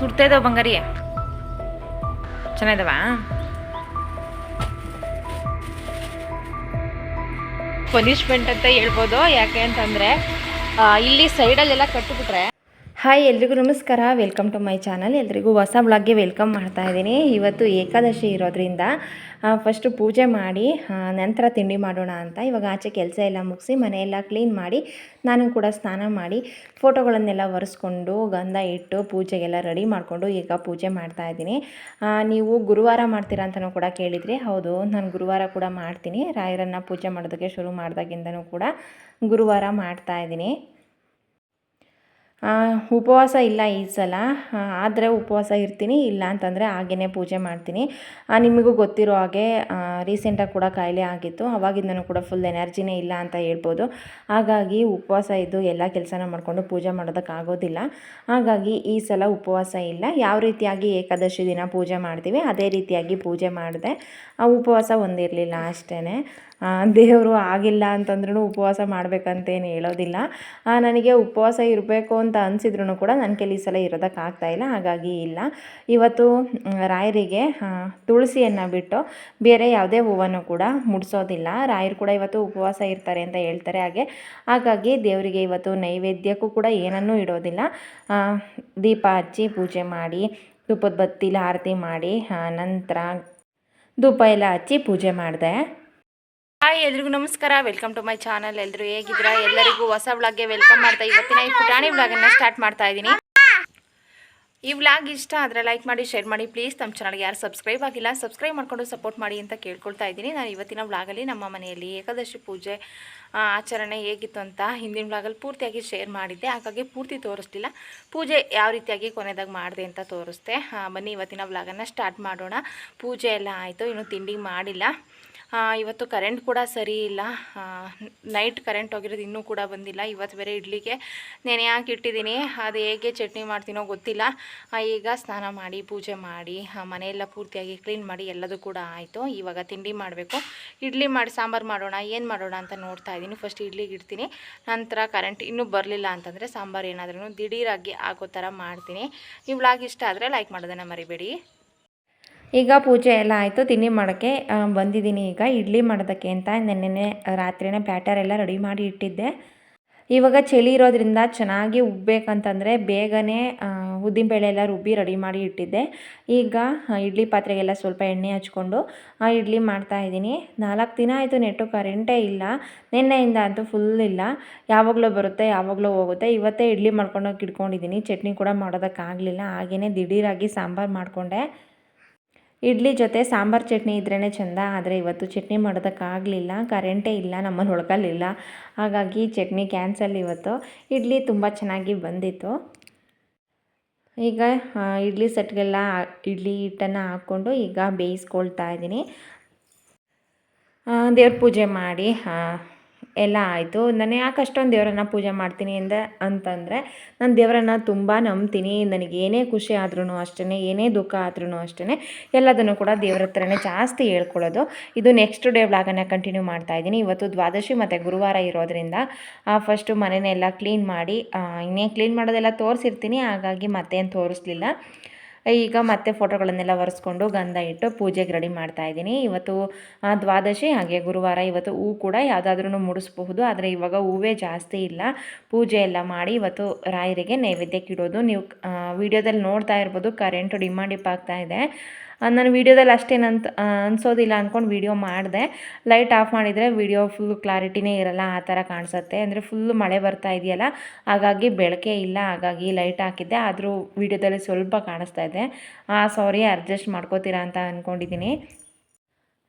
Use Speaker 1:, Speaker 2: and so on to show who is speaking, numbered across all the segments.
Speaker 1: ಸುಡ್ತಾ ಇದಾವ ಬಂಗಾರಿ ಚೆನ್ನಾಗಿದಾವ?
Speaker 2: ಪನಿಷ್ಮೆಂಟ್ ಅಂತ ಹೇಳ್ಬೋದು ಯಾಕೆ ಅಂತಂದರೆ ಇಲ್ಲಿ ಸೈಡಲ್ಲೆಲ್ಲ ಕಟ್ಟಿಬಿಟ್ರೆ
Speaker 3: ಹಾಯ್, ಎಲ್ರಿಗೂ ನಮಸ್ಕಾರ. ವೆಲ್ಕಮ್ ಟು ಮೈ ಚಾನಲ್ ಎಲ್ರಿಗೂ ಹೊಸ ಬ್ಲಾಗ್ಗೆ ವೆಲ್ಕಮ್ ಮಾಡ್ತಾ ಇದ್ದೀನಿ. ಇವತ್ತು ಏಕಾದಶಿ ಇರೋದ್ರಿಂದ ಫಸ್ಟು ಪೂಜೆ ಮಾಡಿ ನಂತರ ತಿಂಡಿ ಮಾಡೋಣ ಅಂತ. ಇವಾಗ ಆಚೆ ಕೆಲಸ ಎಲ್ಲ ಮುಗಿಸಿ ಮನೆಯೆಲ್ಲ ಕ್ಲೀನ್ ಮಾಡಿ, ನಾನು ಕೂಡ ಸ್ನಾನ ಮಾಡಿ ಫೋಟೋಗಳನ್ನೆಲ್ಲ ಒರೆಸ್ಕೊಂಡು, ಗಂಧ ಇಟ್ಟು ಪೂಜೆಗೆಲ್ಲ ರೆಡಿ ಮಾಡಿಕೊಂಡು ಈಗ ಪೂಜೆ ಮಾಡ್ತಾ ಇದ್ದೀನಿ. ನೀವು ಗುರುವಾರ ಮಾಡ್ತೀರಾ ಅಂತಲೂ ಕೂಡ ಕೇಳಿದರೆ ಹೌದು, ನಾನು ಗುರುವಾರ ಕೂಡ ಮಾಡ್ತೀನಿ. ರಾಯರನ್ನು ಪೂಜೆ ಮಾಡೋದಕ್ಕೆ ಶುರು ಮಾಡಿದಾಗಿಂದನೂ ಕೂಡ ಗುರುವಾರ ಮಾಡ್ತಾ ಇದ್ದೀನಿ. ಉಪವಾಸ ಇಲ್ಲ ಈ ಸಲ. ಆದರೆ ಉಪವಾಸ ಇರ್ತೀನಿ, ಇಲ್ಲ ಅಂತಂದರೆ ಹಾಗೇ ಪೂಜೆ ಮಾಡ್ತೀನಿ. ನಿಮಗೂ ಗೊತ್ತಿರೋ ಹಾಗೆ ರೀಸೆಂಟಾಗಿ ಕೂಡ ಕಾಯಿಲೆ ಆಗಿತ್ತು. ಅವಾಗಿಂದನೂ ಕೂಡ ಫುಲ್ ಎನರ್ಜಿನೇ ಇಲ್ಲ ಅಂತ ಹೇಳ್ಬೋದು. ಹಾಗಾಗಿ ಉಪವಾಸ ಇದ್ದು ಎಲ್ಲ ಕೆಲಸನ ಮಾಡಿಕೊಂಡು ಪೂಜೆ ಮಾಡೋದಕ್ಕಾಗೋದಿಲ್ಲ ಹಾಗಾಗಿ ಈ ಸಲ ಉಪವಾಸ ಇಲ್ಲ. ಯಾವ ರೀತಿಯಾಗಿ ಏಕಾದಶಿ ದಿನ ಪೂಜೆ ಮಾಡ್ತೀವಿ, ಅದೇ ರೀತಿಯಾಗಿ ಪೂಜೆ ಮಾಡಿದೆ. ಆ, ಉಪವಾಸ ಒಂದಿರಲಿಲ್ಲ ಅಷ್ಟೇ ದೇವರು ಆಗಿಲ್ಲ ಅಂತಂದ್ರೂ ಉಪವಾಸ ಮಾಡಬೇಕಂತೇನು ಹೇಳೋದಿಲ್ಲ. ನನಗೆ ಉಪವಾಸ ಇರಬೇಕು ಅಂತ ಅನಿಸಿದ್ರು ಕೂಡ ನನ್ನ ಕೆಲವು ಈ ಸಲ ಇರೋದಕ್ಕಾಗ್ತಾ ಇಲ್ಲ, ಹಾಗಾಗಿ ಇಲ್ಲ. ಇವತ್ತು ರಾಯರಿಗೆ ತುಳಸಿಯನ್ನು ಬಿಟ್ಟು ಬೇರೆ ಯಾವುದೇ ಹೂವನ್ನು ಕೂಡ ಮುಡಿಸೋದಿಲ್ಲ. ರಾಯರು ಕೂಡ ಇವತ್ತು ಉಪವಾಸ ಇರ್ತಾರೆ ಅಂತ ಹೇಳ್ತಾರೆ ಹಾಗೆ. ಹಾಗಾಗಿ ದೇವರಿಗೆ ಇವತ್ತು ನೈವೇದ್ಯಕ್ಕೂ ಕೂಡ ಏನನ್ನೂ ಇಡೋದಿಲ್ಲ. ದೀಪ ಹಚ್ಚಿ ಪೂಜೆ ಮಾಡಿ, ತುಪ್ಪದ ಬತ್ತಿಲಿ ಆರತಿ ಮಾಡಿ ನಂತರ ಧೂಪ ಎಲ್ಲ ಹಚ್ಚಿ ಪೂಜೆ ಮಾಡಿದೆ.
Speaker 2: ಹಾಯ್, ಎಲ್ರಿಗೂ ನಮಸ್ಕಾರ. ವೆಲ್ಕಮ್ ಟು ಮೈ ಚಾನಲ್ ಎಲ್ಲರೂ ಹೇಗಿದ್ದೀರಾ? ಎಲ್ಲರಿಗೂ ಹೊಸ ವ್ಲಾಗ್ಗೆ ವೆಲ್ಕಮ್ ಮಾಡ್ತಾ ಇವತ್ತಿನ ಈ ಪುಟಾಣಿ ವ್ಲಾಗನ್ನು ಸ್ಟಾರ್ಟ್ ಮಾಡ್ತಾ ಇದ್ದೀನಿ. ಈ ವ್ಲಾಗ್ ಇಷ್ಟ ಆದರೆ ಲೈಕ್ ಮಾಡಿ ಶೇರ್ ಮಾಡಿ. ಪ್ಲೀಸ್ ನಮ್ಮ ಚಾನಲ್ಗೆ ಯಾರು ಸಬ್ಸ್ಕ್ರೈಬ್ ಆಗಿಲ್ಲ ಸಬ್ಸ್ಕ್ರೈಬ್ ಮಾಡ್ಕೊಂಡು ಸಪೋರ್ಟ್ ಮಾಡಿ ಅಂತ ಕೇಳ್ಕೊಳ್ತಾ ಇದ್ದೀನಿ. ನಾನು ಇವತ್ತಿನ ವ್ಲಾಗಲ್ಲಿ ನಮ್ಮ ಮನೆಯಲ್ಲಿ ಏಕಾದಶಿ ಪೂಜೆ ಆಚರಣೆ ಹೇಗಿತ್ತು ಅಂತ ಹಿಂದಿನ ವ್ಲಾಗಲ್ಲಿ ಪೂರ್ತಿಯಾಗಿ ಶೇರ್ ಮಾಡಿದ್ದೆ. ಹಾಗಾಗಿ ಪೂರ್ತಿ ತೋರಿಸ್ಲಿಲ್ಲ. ಪೂಜೆ ಯಾವ ರೀತಿಯಾಗಿ ಕೊನೆದಾಗ ಮಾಡಿದೆ ಅಂತ ತೋರಿಸ್ದೆ. ಬನ್ನಿ, ಇವತ್ತಿನ ವ್ಲಾಗನ್ನು ಸ್ಟಾರ್ಟ್ ಮಾಡೋಣ. ಪೂಜೆ ಎಲ್ಲ ಆಯಿತು, ಇನ್ನು ತಿಂಡಿ ಮಾಡಿಲ್ಲ. ಇವತ್ತು ಕರೆಂಟ್ ಕೂಡ ಸರಿ ಇಲ್ಲ. ನೈಟ್ ಕರೆಂಟ್ ಹೋಗಿರೋದು ಇನ್ನೂ ಕೂಡ ಬಂದಿಲ್ಲ. ಇವತ್ತು ಬೇರೆ ಇಡ್ಲಿಗೆ ನೆನೆ ಹಾಕಿ ಇಟ್ಟಿದ್ದೀನಿ. ಅದು ಹೇಗೆ ಚಟ್ನಿ ಮಾಡ್ತೀನೋ ಗೊತ್ತಿಲ್ಲ. ಈಗ ಸ್ನಾನ ಮಾಡಿ, ಪೂಜೆ ಮಾಡಿ ಮನೆಯೆಲ್ಲ ಪೂರ್ತಿಯಾಗಿ ಕ್ಲೀನ್ ಮಾಡಿ ಎಲ್ಲದೂ ಕೂಡ ಆಯಿತು. ಇವಾಗ ತಿಂಡಿ ಮಾಡಬೇಕು. ಇಡ್ಲಿ ಮಾಡಿ, ಸಾಂಬಾರು ಮಾಡೋಣ, ಏನು ಮಾಡೋಣ ಅಂತ ನೋಡ್ತಾ ಇದ್ದೀನಿ. ಫಸ್ಟ್ ಇಡ್ಲಿಗೆ ಇಡ್ತೀನಿ. ನಂತರ ಕರೆಂಟ್ ಇನ್ನೂ ಬರಲಿಲ್ಲ ಅಂತಂದರೆ ಸಾಂಬಾರು ಏನಾದ್ರೂ ದಿಢೀರಾಗಿ ಆಗೋ ಥರ ಮಾಡ್ತೀನಿ. ಈ ವ್ಲಾಗ್ ಇಷ್ಟ ಆದರೆ ಲೈಕ್ ಮಾಡೋದನ್ನು ಮರಿಬೇಡಿ.
Speaker 3: ಈಗ ಪೂಜೆ ಎಲ್ಲ ಆಯಿತು, ತಿಂಡಿ ಮಾಡೋಕ್ಕೆ ಬಂದಿದ್ದೀನಿ ಈಗ. ಇಡ್ಲಿ ಮಾಡೋದಕ್ಕೆ ಅಂತ ನೆನ್ನೆ ರಾತ್ರಿನೇ ಬ್ಯಾಟರ್ ಎಲ್ಲ ರೆಡಿ ಮಾಡಿ ಇಟ್ಟಿದ್ದೆ. ಇವಾಗ ಚಳಿ ಇರೋದ್ರಿಂದ ಚೆನ್ನಾಗಿ ಉಬ್ಬೇಕಂತಂದರೆ ಬೇಗನೆ ಉದ್ದಿನ ಬೇಳೆ ಎಲ್ಲ ರುಬ್ಬಿ ರೆಡಿ ಮಾಡಿ ಇಟ್ಟಿದ್ದೆ. ಈಗ ಇಡ್ಲಿ ಪಾತ್ರೆಗೆಲ್ಲ ಸ್ವಲ್ಪ ಎಣ್ಣೆ ಹಚ್ಕೊಂಡು, ಆ, ಇಡ್ಲಿ ಮಾಡ್ತಾ ಇದ್ದೀನಿ. ನಾಲ್ಕು ದಿನ ಆಯಿತು ನೆಟ್ಟು ಕರೆಂಟೇ ಇಲ್ಲ. ನಿನ್ನೆಯಿಂದ ಅಂತೂ ಫುಲ್ ಇಲ್ಲ. ಯಾವಾಗಲೂ ಬರುತ್ತೆ, ಯಾವಾಗಲೂ ಹೋಗುತ್ತೆ. ಇವತ್ತೇ ಇಡ್ಲಿ ಮಾಡ್ಕೊಂಡೋಗಿ ಇಟ್ಕೊಂಡಿದ್ದೀನಿ ಚಟ್ನಿ ಕೂಡ ಮಾಡೋದಕ್ಕಾಗಲಿಲ್ಲ. ಹಾಗೆಯೇ ದಿಢೀರಾಗಿ ಸಾಂಬಾರು ಮಾಡಿಕೊಂಡೆ. ಇಡ್ಲಿ ಜೊತೆ ಸಾಂಬಾರು ಚಟ್ನಿ ಇದ್ರೇ ಚೆಂದ, ಆದರೆ ಇವತ್ತು ಚಟ್ನಿ ಮಾಡೋದಕ್ಕಾಗಲಿಲ್ಲ ಕರೆಂಟೇ ಇಲ್ಲ, ನಮ್ಮಲ್ಲಿ ಒಳಗಲ್ಲಿಲ್ಲ ಹಾಗಾಗಿ ಚಟ್ನಿ ಕ್ಯಾನ್ಸಲ್ ಇವತ್ತು. ಇಡ್ಲಿ ತುಂಬ ಚೆನ್ನಾಗಿ ಬಂದಿತ್ತು. ಈಗ ಇಡ್ಲಿ ಸೆಟ್ಗೆಲ್ಲ ಇಡ್ಲಿ ಹಿಟ್ಟನ್ನು ಹಾಕ್ಕೊಂಡು ಈಗ ಬೇಯಿಸ್ಕೊಳ್ತಾ ಇದ್ದೀನಿ. ದೇವ್ರ ಪೂಜೆ ಮಾಡಿ ಎಲ್ಲ ಆಯಿತು. ನಾನು ಯಾಕೆ ಅಷ್ಟೊಂದು ದೇವರನ್ನ ಪೂಜೆ ಮಾಡ್ತೀನಿ ಅಂದ, ಅಂತಂದರೆ ನಾನು ದೇವರನ್ನ ತುಂಬ ನಂಬ್ತೀನಿ. ನನಗೆ ಏನೇ ಖುಷಿ ಆದ್ರೂ ಅಷ್ಟೇ ಏನೇ ದುಃಖ ಆದ್ರೂ ಅಷ್ಟೇ ಎಲ್ಲದನ್ನು ಕೂಡ ದೇವ್ರ ಹತ್ರನೇ ಜಾಸ್ತಿ ಹೇಳ್ಕೊಳ್ಳೋದು ಇದು ನೆಕ್ಸ್ಟ್ ಡೇ ವ್ಲಾಗನ್ನು ಕಂಟಿನ್ಯೂ ಮಾಡ್ತಾ ಇದ್ದೀನಿ. ಇವತ್ತು ದ್ವಾದಶಿ ಮತ್ತು ಗುರುವಾರ ಇರೋದ್ರಿಂದ ಫಸ್ಟು ಮನೆಯೆಲ್ಲ ಕ್ಲೀನ್ ಮಾಡಿ ಇನ್ನೇ ಕ್ಲೀನ್ ಮಾಡೋದೆಲ್ಲ ತೋರಿಸಿರ್ತೀನಿ. ಹಾಗಾಗಿ ಮತ್ತೇನು ತೋರಿಸ್ಲಿಲ್ಲ. ಈಗ ಮತ್ತೆ ಫೋಟೋಗಳನ್ನೆಲ್ಲ ಒರೆಸ್ಕೊಂಡು ಗಂಧ ಇಟ್ಟು ಪೂಜೆಗೆ ರೆಡಿ ಮಾಡ್ತಾ ಇದ್ದೀನಿ. ಇವತ್ತು ದ್ವಾದಶಿ, ಹಾಗೆ ಗುರುವಾರ ಇವತ್ತು ಹೂ ಕೂಡ ಯಾವುದಾದ್ರೂ ಮುಡಿಸ್ಬಹುದು. ಆದರೆ ಇವಾಗ ಹೂವೇ ಜಾಸ್ತಿ ಇಲ್ಲ. ಪೂಜೆ ಎಲ್ಲ ಮಾಡಿ ಇವತ್ತು ರಾಯರಿಗೆ ನೈವೇದ್ಯಕ್ಕೆ ಇಡೋದು. ನೀವು ವಿಡಿಯೋದಲ್ಲಿ ನೋಡ್ತಾ ಇರ್ಬೋದು ಕರೆಂಟು ಡಿಮ್ಯಾಂಡ್ ಡಿಪ್ ಆಗ್ತಾ ಇದೆ. ನಾನು ವೀಡಿಯೋದಲ್ಲಿ ಅಷ್ಟೇನಂತ ಅನಿಸೋದಿಲ್ಲ ಅಂದ್ಕೊಂಡು ವೀಡಿಯೋ ಮಾಡಿದೆ. ಲೈಟ್ ಆಫ್ ಮಾಡಿದರೆ ವೀಡಿಯೋ ಫುಲ್ ಕ್ಲಾರಿಟಿನೇ ಇರಲ್ಲ, ಆ ಥರ ಕಾಣಿಸುತ್ತೆ. ಅಂದರೆ ಫುಲ್ ಮಳೆ ಬರ್ತಾ ಇದೆಯಲ್ಲ, ಹಾಗಾಗಿ ಬೆಳಕೆ ಇಲ್ಲ, ಹಾಗಾಗಿ ಲೈಟ್ ಹಾಕಿದ್ದೆ. ಆದರೂ ವೀಡಿಯೋದಲ್ಲಿ ಸ್ವಲ್ಪ ಕಾಣಿಸ್ತಾ ಇದೆ. ಆ ಸಾರಿ ಅಡ್ಜಸ್ಟ್ ಮಾಡ್ಕೋತೀರಾ ಅಂತ ಅಂದ್ಕೊಂಡಿದ್ದೀನಿ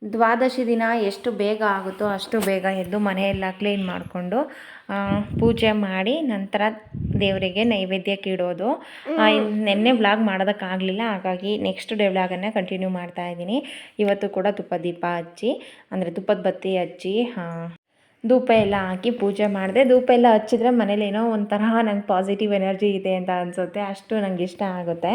Speaker 3: ದ್ವಾದಶಿ ದಿನ ಎಷ್ಟು ಬೇಗ ಆಗುತ್ತೋ ಅಷ್ಟು ಬೇಗ ಎದ್ದು ಮನೆಯೆಲ್ಲ ಕ್ಲೀನ್ ಮಾಡಿಕೊಂಡು ಪೂಜೆ ಮಾಡಿ ನಂತರ ದೇವರಿಗೆ ನೈವೇದ್ಯಕ್ಕೆ ಇಡೋದು ನಿನ್ನೆ ವ್ಲಾಗ್ ಮಾಡೋದಕ್ಕಾಗಲಿಲ್ಲ, ಹಾಗಾಗಿ ನೆಕ್ಸ್ಟ್ ಡೇ ವ್ಲಾಗನ್ನು ಕಂಟಿನ್ಯೂ ಮಾಡ್ತಾ ಇದ್ದೀನಿ. ಇವತ್ತು ಕೂಡ ತುಪ್ಪ ದೀಪ ಹಚ್ಚಿ, ಅಂದರೆ ತುಪ್ಪದ ಬತ್ತಿ ಹಚ್ಚಿ, ಹಾಂ, ಧೂಪ ಎಲ್ಲ ಹಾಕಿ ಪೂಜೆ ಮಾಡಿದೆ. ಧೂಪ ಎಲ್ಲ ಹಚ್ಚಿದ್ರೆ ಮನೇಲಿ ಏನೋ ಒಂಥರ ನಂಗೆ ಪಾಸಿಟಿವ್ ಎನರ್ಜಿ ಇದೆ ಅಂತ ಅನಿಸುತ್ತೆ. ಅಷ್ಟು ನನಗೆ ಇಷ್ಟ ಆಗುತ್ತೆ.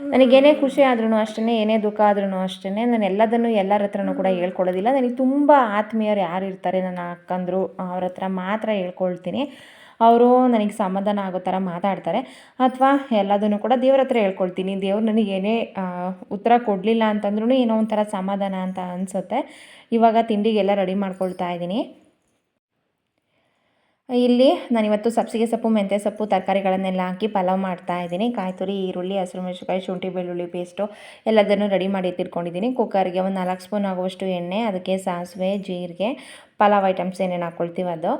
Speaker 3: ನನಗೇನೇ ಖುಷಿ ಆದ್ರೂ ಅಷ್ಟೇ ಏನೇ ದುಃಖ ಆದ್ರೂ ಅಷ್ಟೇ ನಾನು ಎಲ್ಲದನ್ನು ಎಲ್ಲರ ಹತ್ರನೂ ಕೂಡ ಹೇಳ್ಕೊಳ್ಳೋದಿಲ್ಲ ನನಗೆ ತುಂಬ ಆತ್ಮೀಯರು ಯಾರು ಇರ್ತಾರೆ ನನ್ನ ಅಕ್ಕಂದರು, ಅವ್ರ ಹತ್ರ ಮಾತ್ರ ಹೇಳ್ಕೊಳ್ತೀನಿ. ಅವರು ನನಗೆ ಸಮಾಧಾನ ಆಗೋ ಥರ ಮಾತಾಡ್ತಾರೆ. ಅಥವಾ ಎಲ್ಲದನ್ನು ಕೂಡ ದೇವ್ರ ಹತ್ರ ಹೇಳ್ಕೊಳ್ತೀನಿ. ದೇವ್ರು ನನಗೆ ಏನೇ ಉತ್ತರ ಕೊಡಲಿಲ್ಲ ಅಂತಂದ್ರೂ ಏನೋ ಒಂಥರ ಸಮಾಧಾನ ಅಂತ ಅನಿಸುತ್ತೆ. ಇವಾಗ ತಿಂಡಿಗೆಲ್ಲ ರೆಡಿ ಮಾಡ್ಕೊಳ್ತಾ ಇದ್ದೀನಿ. ಇಲ್ಲಿ ನಾನಿವತ್ತು ಸಬ್ಸಿಗೆ ಸೊಪ್ಪು, ಮೆಂತ್ಯ ಸೊಪ್ಪು, ತರಕಾರಿಗಳನ್ನೆಲ್ಲ ಹಾಕಿ ಪಲಾವ್ ಮಾಡ್ತಾ ಇದ್ದೀನಿ. ಕಾಯ್ತುರಿ, ಈರುಳ್ಳಿ, ಹಸಿರು ಮೆಣಸಿನ್ಕಾಯಿ, ಶುಂಠಿ, ಬೆಳ್ಳುಳ್ಳಿ ಪೇಸ್ಟು ಎಲ್ಲದನ್ನು ರೆಡಿ ಮಾಡಿ ಇಟ್ಟಿರ್ಕೊಂಡಿದ್ದೀನಿ ಕುಕ್ಕರ್ಗೆ ಒಂದು ನಾಲ್ಕು ಸ್ಪೂನ್ ಆಗುವಷ್ಟು ಎಣ್ಣೆ, ಅದಕ್ಕೆ ಸಾಸಿವೆ, ಜೀರಿಗೆ ಪಲಾವ್ ಐಟಮ್ಸ್ ಏನೇನು ಹಾಕ್ಕೊಳ್ತೀವಿ ಅದು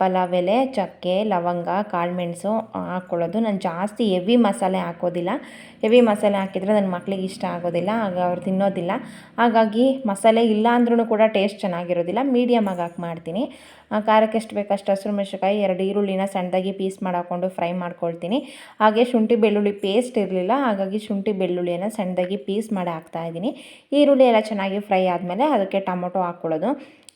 Speaker 3: ಪಲಾವ್ ಎಲೆ, ಚಕ್ಕೆ, ಲವಂಗ ಕಾಳುಮೆಣಸು ಹಾಕ್ಕೊಳ್ಳೋದು ನಾನು ಜಾಸ್ತಿ ಹೆವಿ ಮಸಾಲೆ ಹಾಕೋದಿಲ್ಲ. ಹೆವಿ ಮಸಾಲೆ ಹಾಕಿದರೆ ನನ್ನ ಮಕ್ಕಳಿಗೆ ಇಷ್ಟ ಆಗೋದಿಲ್ಲ, ಆಗ ಅವ್ರು ತಿನ್ನೋದಿಲ್ಲ. ಹಾಗಾಗಿ ಮಸಾಲೆ ಇಲ್ಲ ಅಂದ್ರೂ ಕೂಡ ಟೇಸ್ಟ್ ಚೆನ್ನಾಗಿರೋದಿಲ್ಲ. ಮೀಡಿಯಮಾಗಿ ಹಾಕಿ ಮಾಡ್ತೀನಿ. ಖಾರಕ್ಕೆ ಎಷ್ಟು ಬೇಕಷ್ಟು ಹಸಿರು ಮೆಣಸಿನಕಾಯಿ, ಎರಡು ಈರುಳ್ಳಿನ ಸಣ್ಣದಾಗಿ ಪೀಸ್ ಮಾಡಿ ಹಾಕ್ಕೊಂಡು ಫ್ರೈ ಮಾಡ್ಕೊಳ್ತೀನಿ. ಹಾಗೆ ಶುಂಠಿ ಬೆಳ್ಳುಳ್ಳಿ ಪೇಸ್ಟ್ ಇರಲಿಲ್ಲ, ಹಾಗಾಗಿ ಶುಂಠಿ ಬೆಳ್ಳುಳ್ಳಿಯನ್ನು ಸಣ್ಣದಾಗಿ ಪೀಸ್ ಮಾಡಿ ಹಾಕ್ತಾ ಇದ್ದೀನಿ. ಈರುಳ್ಳಿ ಎಲ್ಲ ಚೆನ್ನಾಗಿ ಫ್ರೈ ಆದಮೇಲೆ ಅದಕ್ಕೆ ಟೊಮೊಟೊ ಹಾಕ್ಕೊಳ್ಳೋದು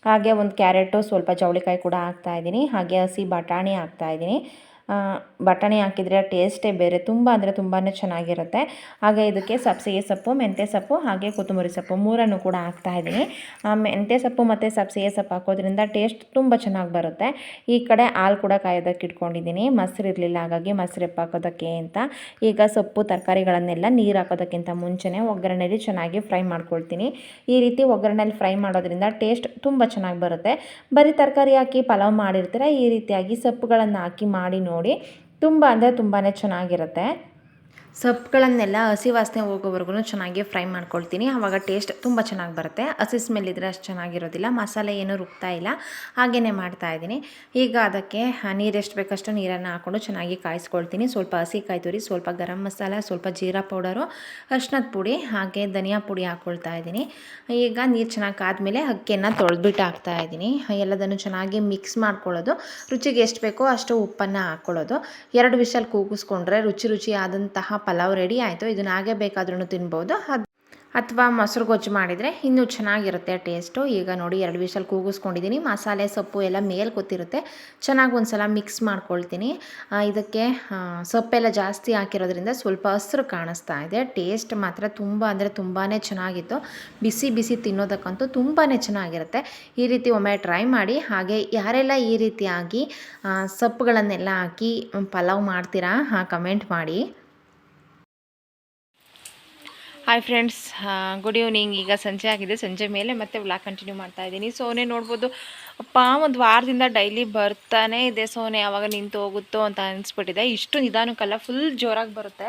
Speaker 3: ಹಾಗೆ ಒಂದು ಕ್ಯಾರೆಟು ಸ್ವಲ್ಪ ಚೌಳಿಕಾಯಿ ಕೂಡ ಹಾಕ್ತಾ ಇದ್ದೀನಿ. ಹಾಗೆ ಹಸಿ ಬಟಾಣಿ ಹಾಕ್ತಾ ಇದ್ದೀನಿ. ಆ, ಬಟಾಣಿ ಹಾಕಿದರೆ ಟೇಸ್ಟೇ ಬೇರೆ. ತುಂಬ ಅಂದರೆ ತುಂಬಾ ಚೆನ್ನಾಗಿರುತ್ತೆ. ಹಾಗೆ ಇದಕ್ಕೆ ಸಬ್ಸಿಗೆ ಸೊಪ್ಪು, ಮೆಂತ್ಯ ಸೊಪ್ಪು, ಹಾಗೆ ಕೊತ್ತಂಬರಿ ಸೊಪ್ಪು ಮೂರನ್ನು ಕೂಡ ಹಾಕ್ತಾ ಇದ್ದೀನಿ. ಮೆಂತ್ಯ ಸೊಪ್ಪು ಮತ್ತು ಸಬ್ಸಿಗೆ ಸೊಪ್ಪು ಹಾಕೋದ್ರಿಂದ ಟೇಸ್ಟ್ ತುಂಬ ಚೆನ್ನಾಗಿ ಬರುತ್ತೆ. ಈ ಕಡೆ ಹಾಲು ಕೂಡ ಕಾಯೋದಕ್ಕೆ ಇಟ್ಕೊಂಡಿದ್ದೀನಿ. ಮೊಸರು ಇರಲಿಲ್ಲ ಹಾಗಾಗಿ ಮೊಸರು ಹಾಕೋದಕ್ಕೆ ಅಂತ. ಈಗ ಸೊಪ್ಪು, ತರಕಾರಿಗಳನ್ನೆಲ್ಲ ನೀರು ಹಾಕೋದಕ್ಕಿಂತ ಮುಂಚೆನೇ ಒಗ್ಗರಣೆಲಿ ಚೆನ್ನಾಗಿ ಫ್ರೈ ಮಾಡ್ಕೊಳ್ತೀನಿ. ಈ ರೀತಿ ಒಗ್ಗರಣೆಲಿ ಫ್ರೈ ಮಾಡೋದ್ರಿಂದ ಟೇಸ್ಟ್ ತುಂಬ ಚೆನ್ನಾಗಿ ಬರುತ್ತೆ. ಬರೀ ತರಕಾರಿ ಹಾಕಿ ಪಲಾವ್ ಮಾಡಿರ್ತೀರ, ಈ ರೀತಿಯಾಗಿ ಸೊಪ್ಪುಗಳನ್ನು ಹಾಕಿ ಮಾಡಿ ನೋಡಿ. ತುಂಬ ಅಂದರೆ ತುಂಬಾ ಚೆನ್ನಾಗಿರುತ್ತೆ. ಸೊಪ್ಪುಗಳನ್ನೆಲ್ಲ ಹಸಿ ವಾಸನೆ ಹೋಗೋವರೆಗೂ ಚೆನ್ನಾಗಿ ಫ್ರೈ ಮಾಡ್ಕೊಳ್ತೀನಿ. ಆವಾಗ ಟೇಸ್ಟ್ ತುಂಬ ಚೆನ್ನಾಗಿ ಬರುತ್ತೆ. ಹಸಿ ಸ್ಮೆಲ್ ಇದ್ದರೆ ಅಷ್ಟು ಚೆನ್ನಾಗಿರೋದಿಲ್ಲ. ಮಸಾಲೆ ಏನೂ ರುಬ್ತಾ ಇಲ್ಲ. ಹಾಗೆಯೇ ಮಾಡ್ತಾ ಇದ್ದೀನಿ. ಈಗ ಅದಕ್ಕೆ ನೀರು ಎಷ್ಟು ಬೇಕಷ್ಟು ನೀರನ್ನು ಹಾಕ್ಕೊಂಡು ಚೆನ್ನಾಗಿ ಕಾಯಿಸ್ಕೊಳ್ತೀನಿ. ಸ್ವಲ್ಪ ಹಸಿ ಕಾಯಿ ತುರಿ ಸ್ವಲ್ಪ ಗರಂ ಮಸಾಲ, ಸ್ವಲ್ಪ ಜೀರಾ ಪೌಡರು, ಅರ್ಶಿನದ ಪುಡಿ, ಹಾಗೆ ಧನಿಯಾ ಪುಡಿ ಹಾಕ್ಕೊಳ್ತಾ ಇದ್ದೀನಿ. ಈಗ ನೀರು ಚೆನ್ನಾಗಿ ಕಾದ್ಮೇಲೆ ಅಕ್ಕಿಯನ್ನು ತೊಳೆದ್ಬಿಟ್ಟು ಹಾಕ್ತಾ ಇದ್ದೀನಿ. ಎಲ್ಲದನ್ನು ಚೆನ್ನಾಗಿ ಮಿಕ್ಸ್ ಮಾಡ್ಕೊಳ್ಳೋದು. ರುಚಿಗೆ ಎಷ್ಟು ಬೇಕೋ ಅಷ್ಟು ಉಪ್ಪನ್ನು ಹಾಕ್ಕೊಳ್ಳೋದು ಎರಡು ವಿಷಲ್ ಕೂಗಿಸ್ಕೊಂಡ್ರೆ ರುಚಿ ರುಚಿ ಆದಂತಹ ಪಲಾವ್ ರೆಡಿ ಆಯಿತು. ಇದನ್ನ ಹಾಗೆ ಬೇಕಾದ್ರೂ ತಿನ್ಬೋದು. ಅದು ಅಥವಾ ಮೊಸರು ಗೊಜ್ಜು ಮಾಡಿದರೆ ಇನ್ನೂ ಚೆನ್ನಾಗಿರುತ್ತೆ ಟೇಸ್ಟು ಈಗ ನೋಡಿ ಎರಡು ವಿಷಲ್ ಕೂಗಿಸ್ಕೊಂಡಿದ್ದೀನಿ ಮಸಾಲೆ, ಸೊಪ್ಪು ಎಲ್ಲ ಮೇಲೆ ಗೊತ್ತಿರುತ್ತೆ ಚೆನ್ನಾಗಿ ಒಂದು ಸಲ ಮಿಕ್ಸ್ ಮಾಡ್ಕೊಳ್ತೀನಿ ಇದಕ್ಕೆ ಸೊಪ್ಪೆಲ್ಲ ಜಾಸ್ತಿ ಹಾಕಿರೋದ್ರಿಂದ ಸ್ವಲ್ಪ ಹಸಿರು ಕಾಣಿಸ್ತಾ ಇದೆ. ಟೇಸ್ಟ್ ಮಾತ್ರ ತುಂಬ ಅಂದರೆ ತುಂಬಾ ಚೆನ್ನಾಗಿತ್ತು. ಬಿಸಿ ಬಿಸಿ ತಿನ್ನೋದಕ್ಕಂತೂ ತುಂಬಾ ಚೆನ್ನಾಗಿರುತ್ತೆ. ಈ ರೀತಿ ಒಮ್ಮೆ ಟ್ರೈ ಮಾಡಿ. ಹಾಗೆ ಯಾರೆಲ್ಲ ಈ ರೀತಿಯಾಗಿ ಸೊಪ್ಪುಗಳನ್ನೆಲ್ಲ ಹಾಕಿ, ಪಲಾವ್ ಮಾಡ್ತೀರಾ ಕಮೆಂಟ್ ಮಾಡಿ.
Speaker 2: ಹಾಯ್ ಫ್ರೆಂಡ್ಸ್ ಗುಡ್ ಈವ್ನಿಂಗ್ ಈಗ ಸಂಜೆ ಆಗಿದೆ. ಸಂಜೆ ಮೇಲೆ ಮತ್ತೆ ವ್ಲಾಗ್ ಕಂಟಿನ್ಯೂ ಮಾಡ್ತಾ ಇದ್ದೀನಿ. ಸೋನೆ ನೋಡ್ಬೋದು ಅಪ್ಪ ಒಂದು ವಾರದಿಂದ ಡೈಲಿ ಬರ್ತಾನೆ ಇದೆ ಸೋನೆ. ಯಾವಾಗ ನಿಂತು ಹೋಗುತ್ತೋ ಅಂತ ಅನಿಸ್ಬಿಟ್ಟಿದೆ. ಇಷ್ಟು ನಿಧಾನಕ್ಕಲ್ಲ ಫುಲ್ ಜೋರಾಗಿ ಬರುತ್ತೆ.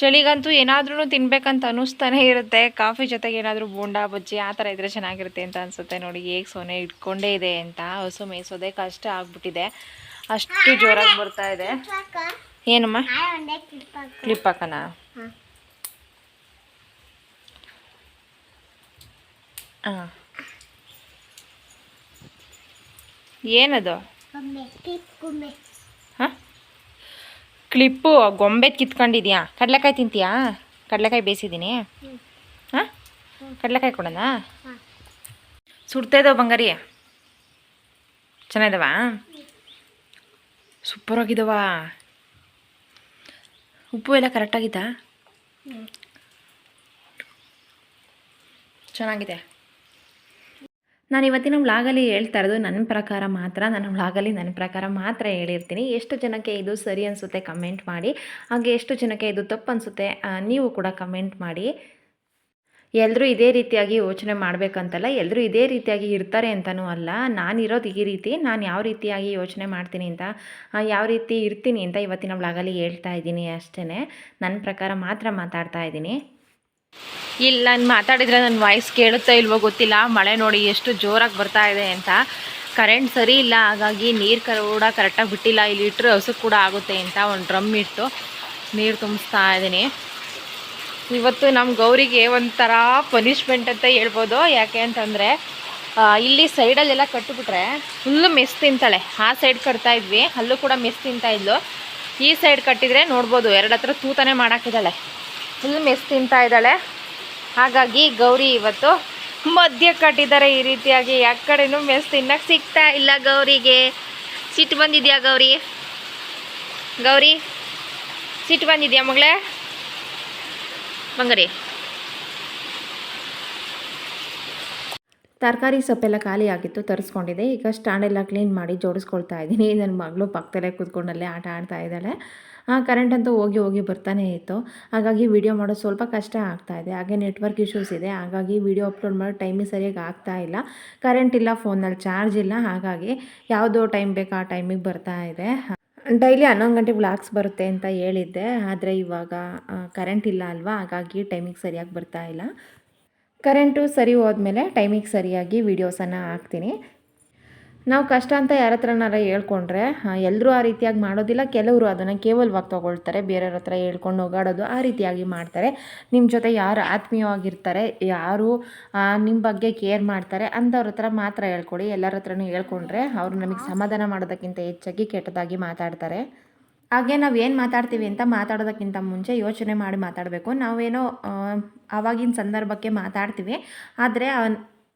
Speaker 2: ಚಳಿಗಂತೂ ಏನಾದ್ರೂ ತಿನ್ಬೇಕಂತ ಅನ್ನಿಸ್ತಾನೆ ಇರುತ್ತೆ. ಕಾಫಿ ಜೊತೆಗೆ ಏನಾದರೂ ಬೋಂಡಾ ಬಜ್ಜಿ ಆ ಥರ ಇದ್ರೆ ಚೆನ್ನಾಗಿರುತ್ತೆ ಅಂತ ಅನಿಸುತ್ತೆ ನೋಡಿ. ಹೇಗೆ ಸೋನೆ ಇಟ್ಕೊಂಡೇ ಇದೆ ಅಂತ ಹಸು ಮೇಯಿಸೋದೇ ಕಷ್ಟ ಆಗ್ಬಿಟ್ಟಿದೆ. ಅಷ್ಟು ಜೋರಾಗಿ ಬರ್ತಾ ಇದೆ. ಏನಮ್ಮ? ಕ್ಲಿಪ್ ಹಾಕನಾ? ಹಾಂ. ಏನದು? ಹಾಂ? ಕ್ಲಿಪ್ಪು ಗೊಂಬೆ ಕಿತ್ಕೊಂಡಿದ್ಯಾ? ಕಡಲೆಕಾಯಿ ತಿಂತೀಯಾ? ಕಡಲೆಕಾಯಿ ಬೇಯಿಸಿದ್ದೀನಿ ಹಾಂ? ಕಡಲೆಕಾಯಿ ಕೊಡೋಣ? ಸುಡ್ತಾ ಇದ್ದಾವೆ ಬಂಗಾರಿ? ಚೆನ್ನಾಗಿದಾವ? ಸೂಪರ್ ಆಗಿದಾವ ಉಪ್ಪು ಎಲ್ಲ ಕರೆಕ್ಟಾಗಿತ್ತಾ ಚೆನ್ನಾಗಿದೆ. ನಾನು ಇವತ್ತಿನ ವ್ಲಾಗಲ್ಲಿ ಹೇಳ್ತಾ ಇರೋದು ನನ್ನ ಪ್ರಕಾರ ಮಾತ್ರ, ನನ್ನ ವ್ಲಾಗಲ್ಲಿ ನನ್ನ ಪ್ರಕಾರ ಮಾತ್ರ ಹೇಳಿರ್ತೀನಿ. ಎಷ್ಟು ಜನಕ್ಕೆ ಇದು ಸರಿ ಅನಿಸುತ್ತೆ ಕಮೆಂಟ್ ಮಾಡಿ. ಹಾಗೆ ಎಷ್ಟು ಜನಕ್ಕೆ ಇದು ತಪ್ಪು ಅನಿಸುತ್ತೆ ನೀವು ಕೂಡ ಕಮೆಂಟ್ ಮಾಡಿ. ಎಲ್ಲರೂ ಇದೇ ರೀತಿಯಾಗಿ ಯೋಚನೆ ಮಾಡಬೇಕಂತಲ್ಲ ಎಲ್ಲರೂ ಇದೇ ರೀತಿಯಾಗಿ ಇರ್ತಾರೆ ಅಂತಲೂ ಅಲ್ಲ. ನಾನಿರೋದು ಈ ರೀತಿ, ನಾನು ಯಾವ ರೀತಿಯಾಗಿ ಯೋಚನೆ ಮಾಡ್ತೀನಿ ಅಂತ ಯಾವ ರೀತಿ ಇರ್ತೀನಿ ಅಂತ ಇವತ್ತಿನ ವ್ಲಾಗಲ್ಲಿ ಹೇಳ್ತಾ ಇದ್ದೀನಿ ಅಷ್ಟೇ ನನ್ನ ಪ್ರಕಾರ ಮಾತ್ರ ಮಾತಾಡ್ತಾ ಇದ್ದೀನಿ. ಇಲ್ಲ ನಾನು ಮಾತಾಡಿದರೆ ನನ್ನ ವಾಯ್ಸ್ ಕೇಳುತ್ತಾ ಇಲ್ವೋ ಗೊತ್ತಿಲ್ಲ. ಮಳೆ ನೋಡಿ ಎಷ್ಟು ಜೋರಾಗಿ ಬರ್ತಾ ಇದೆ ಅಂತ. ಕರೆಂಟ್ ಸರಿ ಇಲ್ಲ, ಹಾಗಾಗಿ ನೀರು ಕೂಡ ಕರೆಕ್ಟಾಗಿ ಬಿಟ್ಟಿಲ್ಲ. ಇಲ್ಲಿ ಇಟ್ಟರೆ ಹಸು ಕೂಡ ಆಗುತ್ತೆ ಅಂತ ಒಂದು ಡ್ರಮ್ ಇಟ್ಟು ನೀರು ತುಂಬಿಸ್ತಾ ಇದ್ದೀನಿ ಇವತ್ತು ನಮ್ಮ ಗೌರಿಗೆ ಒಂಥರ ಪನಿಷ್ಮೆಂಟ್ ಅಂತ ಹೇಳ್ಬೋದು. ಯಾಕೆ ಅಂತಂದರೆ ಇಲ್ಲಿ ಸೈಡಲ್ಲೆಲ್ಲ ಕಟ್ಟಿಬಿಟ್ರೆ ಫುಲ್ಲು ಮೆಸ್ ತಿಂತಾಳೆ. ಆ ಸೈಡ್ ಕಟ್ತಾ ಇದ್ವಿ. ಅಲ್ಲೂ ಕೂಡ ಮೆಸ್ ತಿಂತಾ ಇದ್ಲು. ಈ ಸೈಡ್ ಕಟ್ಟಿದರೆ ನೋಡ್ಬೋದು, ಎರಡು ಹತ್ರ ತೂತಾನೆ ಮಾಡಾಕಿದ್ದಾಳೆ ಫುಲ್ ಮೆಸ್ ತಿಂತಾ ಇದ್ದಾಳೆ. ಹಾಗಾಗಿ ಗೌರಿ ಇವತ್ತು ಮಧ್ಯ ಕಟ್ಟಿದ್ದಾರೆ ಈ ರೀತಿಯಾಗಿ. ಯಾವ ಕಡೆನೂ ಮೆಸ್ ತಿನ್ನಕ್ಕೆ ಸಿಗ್ತಾ ಇಲ್ಲ ಗೌರಿಗೆ. ಸಿಟ್ಟು ಬಂದಿದ್ಯಾ ಗೌರಿ? ಗೌರಿ ಸಿಟ್ಟು ಬಂದಿದ್ಯಾ ಮಗಳೇ? ಮಂಗರಿ
Speaker 3: ತರಕಾರಿ ಸೊಪ್ಪೆಲ್ಲ ಖಾಲಿ ಆಗಿತ್ತು, ತರಿಸ್ಕೊಂಡಿದ್ದೆ. ಈಗ ಸ್ಟ್ಯಾಂಡೆಲ್ಲ ಕ್ಲೀನ್ ಮಾಡಿ ಜೋಡಿಸ್ಕೊಳ್ತಾ ಇದ್ದೀನಿ. ನನ್ನ ಮಗಳು ಪಕ್ಕದಲ್ಲೇ ಕೂತ್ಕೊಂಡಲ್ಲೇ ಆಟ ಆಡ್ತಾ ಇದ್ದಾಳೆ. ಕರೆಂಟ್ ಅಂತೂ ಹೋಗಿ ಹೋಗಿ ಬರ್ತಾನೆ ಇತ್ತು. ಹಾಗಾಗಿ ವಿಡಿಯೋ ಮಾಡೋದು ಸ್ವಲ್ಪ ಕಷ್ಟ ಆಗ್ತಾ ಇದೆ. ಹಾಗೆ ನೆಟ್ವರ್ಕ್ ಇಶ್ಯೂಸ್ ಇದೆ. ಹಾಗಾಗಿ ವಿಡಿಯೋ ಅಪ್ಲೋಡ್ ಮಾಡೋ ಟೈಮಿಗೆ ಸರಿಯಾಗಿ ಆಗ್ತಾ ಇಲ್ಲ. ಕರೆಂಟ್ ಇಲ್ಲ ಫೋನಲ್ಲಿ ಚಾರ್ಜ್ ಇಲ್ಲ. ಹಾಗಾಗಿ ಯಾವುದೋ ಟೈಮ್ ಬೇಕು ಆ ಟೈಮಿಗೆ ಬರ್ತಾ ಇದೆ. ಡೈಲಿ ಹನ್ನೊಂದು ಗಂಟೆ ವ್ಲಾಗ್ಸ್ ಬರುತ್ತೆ ಅಂತ ಹೇಳಿದ್ದೆ. ಆದರೆ ಇವಾಗ ಕರೆಂಟ್ ಇಲ್ಲ ಅಲ್ವಾ? ಹಾಗಾಗಿ ಟೈಮಿಗೆ ಸರಿಯಾಗಿ ಬರ್ತಾ ಇಲ್ಲ. ಕರೆಂಟು ಸರಿ ಹೋದ್ಮೇಲೆ ಟೈಮಿಗೆ ಸರಿಯಾಗಿ ವೀಡಿಯೋಸನ್ನು ಹಾಕ್ತೀನಿ. ನಾವು ಕಷ್ಟ ಅಂತ ಯಾರ ಹತ್ರನಾರ ಹೇಳ್ಕೊಂಡ್ರೆ ಎಲ್ಲರೂ ಆ ರೀತಿಯಾಗಿ ಮಾಡೋದಿಲ್ಲ. ಕೆಲವರು ಅದನ್ನು ಕೇವಲವಾಗಿ ತೊಗೊಳ್ತಾರೆ, ಬೇರೆಯವ್ರ ಹತ್ರ ಹೇಳ್ಕೊಂಡು ಹೋಗಾಡೋದು ಆ ರೀತಿಯಾಗಿ ಮಾಡ್ತಾರೆ. ನಿಮ್ಮ ಜೊತೆ ಯಾರು ಆತ್ಮೀಯವಾಗಿರ್ತಾರೆ, ಯಾರು ನಿಮ್ಮ ಬಗ್ಗೆ ಕೇರ್ ಮಾಡ್ತಾರೆ, ಅಂಥವ್ರ ಹತ್ರ ಮಾತ್ರ ಹೇಳ್ಕೊಡಿ. ಎಲ್ಲರ ಹತ್ರನೂ ಹೇಳ್ಕೊಂಡ್ರೆ ಅವರು ನಮಗೆ ಸಮಾಧಾನ ಮಾಡೋದಕ್ಕಿಂತ ಹೆಚ್ಚಾಗಿ ಕೆಟ್ಟದಾಗಿ ಮಾತಾಡ್ತಾರೆ. ಹಾಗೆ ನಾವು ಏನು ಮಾತಾಡ್ತೀವಿ ಅಂತ ಮಾತಾಡೋದಕ್ಕಿಂತ ಮುಂಚೆ ಯೋಚನೆ ಮಾಡಿ ಮಾತಾಡಬೇಕು. ನಾವೇನೋ ಆವಾಗಿನ ಸಂದರ್ಭಕ್ಕೆ ಮಾತಾಡ್ತೀವಿ. ಆದರೆ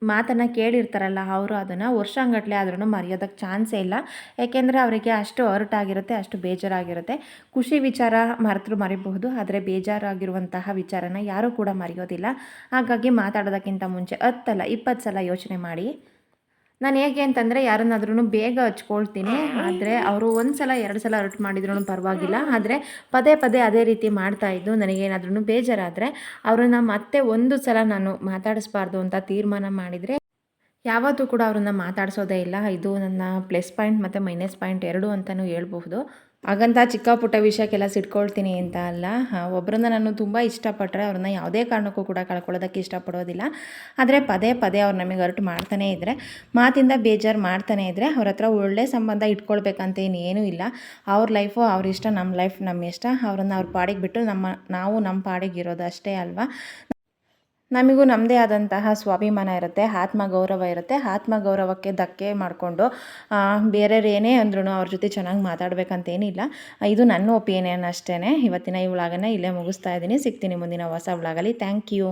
Speaker 3: ಮಾತನ್ನು ಕೇಳಿರ್ತಾರಲ್ಲ, ಅವರು ಅದನ್ನು ವರ್ಷಂಗಟ್ಟಲೆ ಆದ್ರೂ ಮರೆಯೋದಕ್ಕೆ ಚಾನ್ಸೇ ಇಲ್ಲ. ಯಾಕೆಂದರೆ ಅವರಿಗೆ ಅಷ್ಟು ಅರ್ಟ್ ಆಗಿರುತ್ತೆ ಅಷ್ಟು ಬೇಜಾರಾಗಿರುತ್ತೆ. ಖುಷಿ ವಿಚಾರ ಮರೆತರು ಮರಿಬಹುದು, ಆದರೆ ಬೇಜಾರಾಗಿರುವಂತಹ ವಿಚಾರನ ಯಾರೂ ಕೂಡ ಮರೆಯೋದಿಲ್ಲ. ಹಾಗಾಗಿ ಮಾತಾಡೋದಕ್ಕಿಂತ ಮುಂಚೆ ಹತ್ತಲ್ಲ, ಇಪ್ಪತ್ತು ಸಲ ಯೋಚನೆ ಮಾಡಿ. ನಾನು ಹೇಗೆ ಅಂತಂದರೆ ಯಾರನ್ನಾದ್ರೂ ಬೇಗ ಹಚ್ಕೊಳ್ತೀನಿ. ಆದರೆ ಅವರು ಒಂದು ಸಲ ಎರಡು ಸಲ ಹರ್ಟ್ ಮಾಡಿದ್ರೂ ಪರವಾಗಿಲ್ಲ. ಆದರೆ ಪದೇ ಪದೇ ಅದೇ ರೀತಿ ಮಾಡ್ತಾ ಇದ್ದು ನನಗೇನಾದ್ರೂ ಬೇಜಾರಾದರೆ ಅವ್ರನ್ನ ಮತ್ತೆ ಒಂದು ಸಲ ನಾನು ಮಾತಾಡಿಸ್ಬಾರ್ದು ಅಂತ ತೀರ್ಮಾನ ಮಾಡಿದರೆ ಯಾವತ್ತೂ ಕೂಡ ಅವ್ರನ್ನ ಮಾತಾಡಿಸೋದೇ ಇಲ್ಲ. ಇದು ನನ್ನ ಪ್ಲಸ್ ಪಾಯಿಂಟ್ ಮತ್ತು ಮೈನಸ್ ಪಾಯಿಂಟ್ ಎರಡು ಅಂತಲೂ ಹೇಳ್ಬಹುದು. ಹಾಗಂತ ಚಿಕ್ಕ ಪುಟ್ಟ ವಿಷಯಕ್ಕೆಲ್ಲ ಸಿಟ್ಕೊಳ್ತೀನಿ ಅಂತ ಅಲ್ಲ. ಒಬ್ಬರನ್ನ ನಾನು ತುಂಬ ಇಷ್ಟಪಟ್ಟರೆ ಅವ್ರನ್ನ ಯಾವುದೇ ಕಾರಣಕ್ಕೂ ಕೂಡ ಕಳ್ಕೊಳ್ಳೋದಕ್ಕೆ ಇಷ್ಟಪಡೋದಿಲ್ಲ. ಆದರೆ ಪದೇ ಪದೇ ಅವ್ರು ನಮಗೆ ಹೊರಟು ಮಾಡ್ತಾನೇ ಇದ್ದರೆ ಮಾತಿಂದ ಬೇಜಾರು ಮಾಡ್ತಾನೆ ಇದ್ದರೆ ಅವ್ರ ಹತ್ರ ಒಳ್ಳೆ ಸಂಬಂಧ ಇಟ್ಕೊಳ್ಬೇಕಂತ ಇನ್ನೇನೂ ಇಲ್ಲ. ಅವ್ರ ಲೈಫು ಅವ್ರ ಇಷ್ಟ, ನಮ್ಮ ಲೈಫ್ ನಮ್ಮ ಇಷ್ಟ. ಅವ್ರನ್ನ ಅವ್ರ ಪಾಡಿಗೆ ಬಿಟ್ಟು ನಮ್ಮ, ನಾವು ನಮ್ಮ ಪಾಡಿಗೆ ಇರೋದು ಅಷ್ಟೇ ಅಲ್ವಾ? ನಮಗೂ ನಮ್ಮದೇ ಆದಂತಹ ಸ್ವಾಭಿಮಾನ ಇರುತ್ತೆ ಆತ್ಮ ಗೌರವ ಇರುತ್ತೆ. ಆತ್ಮ ಗೌರವಕ್ಕೆ ಧಕ್ಕೆ ಮಾಡಿಕೊಂಡು ಬೇರೆಯವ್ರು ಏನೇ ಅಂದ್ರೂ ಅವ್ರ ಜೊತೆ ಚೆನ್ನಾಗಿ ಮಾತಾಡಬೇಕಂತೇನಿಲ್ಲ. ಇದು ನನ್ನ ಒಪಿನಿಯನ್ ಅಷ್ಟೇ ಇವತ್ತಿನ ಈ ಇಲ್ಲೇ ಮುಗಿಸ್ತಾ ಇದ್ದೀನಿ. ಸಿಗ್ತೀನಿ ಮುಂದಿನ ಹೊಸ ವ್ಲಾಗಲ್ಲಿ. Thank you.